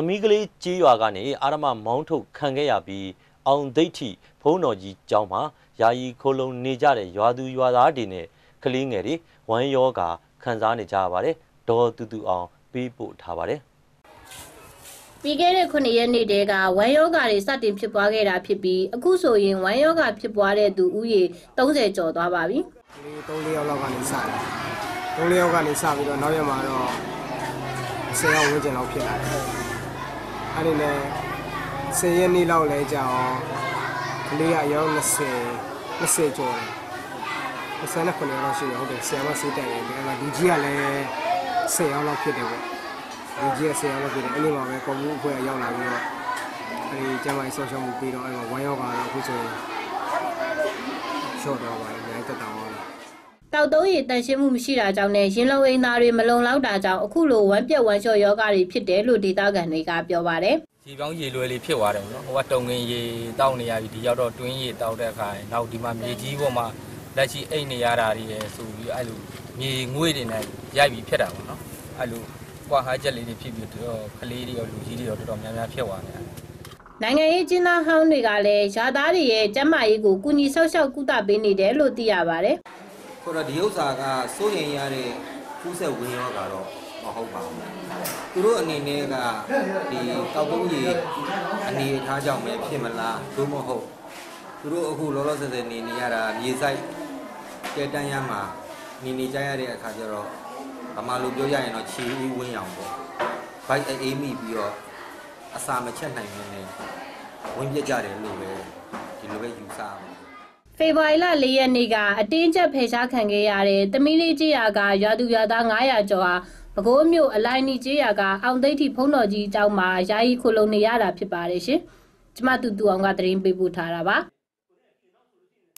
သမီးကလေးကြေးရွာကနေအာရမမောင်းထုတ်ခံခဲ့ရပြီးအောင်ဒိဋ္ဌိဘုန်းတော်ကြီးကျောင်းမှာယာယီခိုးလုံနေကြတဲ့ရွာသူရွာသားတွေနဲ့ကလေးငယ်တွေဝမ်းရောဂါခံစားနေကြရပါတယ်ဒေါ်တူတူအောင်ပေးပို့ထားပါတယ်ပြီးခဲ့တဲ့9ရက်နေ့တည်းကဝမ်းယောဂါတွေစတင်ဖြစ်ပွားခဲ့တာဖြစ်ပြီးအခုဆိုရင်ဝမ်းယောဂါဖြစ်ပွားတဲ့သူဦးရေ30ကျော်သွားပါပြီဒီ3 4ယောက်လောက်ကနေစတယ်3 4ယောက်ကနေစပြီးတော့နောက်ရက်မှာတော့10ယောက်ဝန်းကျင်လောက်ဖြစ်လာတယ် အဲ့ဒီနဲ့10ရက်နေ့လောက်လဲကြာအောင်ကလေးကအယောက်20 20ကျော်တယ်29ယောက်လောက်ရှိတယ်ဟုတ်တယ်10ယောက်လောက်စီးတက်တယ်ဒီမှာဒီကြီးကလည်း10ယောက်လောက်ဖြစ်တယ်ပေါ့ဒီကြီးက10ယောက်လောက်ဖြစ်တယ်အဲ့ဒီမှာပဲကွန်ပျူတာအဖွဲ့ရောက်လာပြီးတော့အဲဒီကျမကြီးဆော့ရှော့မှုပြီးတော့အဲ့မှာဝမ်းယောဂါတော့အခုဆိုရင်ရှော့တော့ပါတယ်အများကြီးတက်တာပါလား တောက်သုံးရည်တန်ရှင်းမှုမရှိတာကြောင့်နဲ့ရင်လုံးအိမ်သားတွေမလုံလောက်တာကြောင့်အခုလိုဝမ်းပြက်ဝမ်းလျှော့ယောဂါတွေဖြစ်တယ်လို့ဒေသခံတွေကပြောပါတယ်ရေပေါင်းရေလွယ်လေးဖြစ်သွားတယ်ဗောနော်ဟိုကတုံငင်ရေတောက်နေရပြီဒီရောက်တော့တွင်းရေတောက်တဲ့အခါနောက်ဒီမှာမြေကြီးပေါ်မှာလက်ရှိအိတ်နေရတာတွေရယ်ဆိုပြီးအဲ့လိုမြေငွေတွေနဲ့ရိုက်ပြီးဖြစ်တာဗောနော်အဲ့လိုကွာဟာချက်လေးတွေဖြစ်ပြီးတော့ကလေးတွေရောလူကြီးတွေရောတော်တော်များများဖြစ်သွားတယ်နိုင်ငံရေးကျင်းသားဟောင်းတွေကလည်းယာသားတွေရဲ့ကျန်းမာရေးကိုကုညီဆောက်ရှောက်ကုသပေးနေတယ်လို့သိရပါတယ် ဆိုတော့ဒီဥစ္စာကစိုးရင်ရတဲ့ဖူးဆက်ဝင်ရောကတော့မဟုတ်ပါဘူးသူတို့အနေနဲ့ကဒီတောက်သုံးကြီးအနေအထားကြောင့်ပဲဖြစ်မလားသို့မဟုတ်သူတို့အခုလောလောဆယ်ဆယ်နေနေရတာမြေဆိုင်ကျဲတန်းရမှာနေနေကြရတဲ့အခါကျတော့ဗမာလိုပြောရရင်တော့ခြေဦးဝင်းအောင်ပေါ့ဘိုက်အေးမိပြီးတော့အစာမချက်နိုင်မင်းနဲ့ဝင်ပြကြတယ်လို့ပဲဒီလိုပဲယူဆအောင် ဖေဖော်ဝါရီလ၄ရက်နေ့ကအတင်းကျပ်ဖယ်ရှားခံခဲ့ရတဲ့တမီးလေးကြီးရာကရွာသူရွာသား900ကျော်ဟာပဲခူးမြို့အလိုက်နီကြီးရာကအောင်သိဋ္ဌိဖုံးတော်ကြီးအကျောင်းမှာယာယီခိုလုံနေရတာဖြစ်ပါတယ်ရှင်။ကျမတူတူအောင်ကသတင်းပေးပို့ထားတာပါ။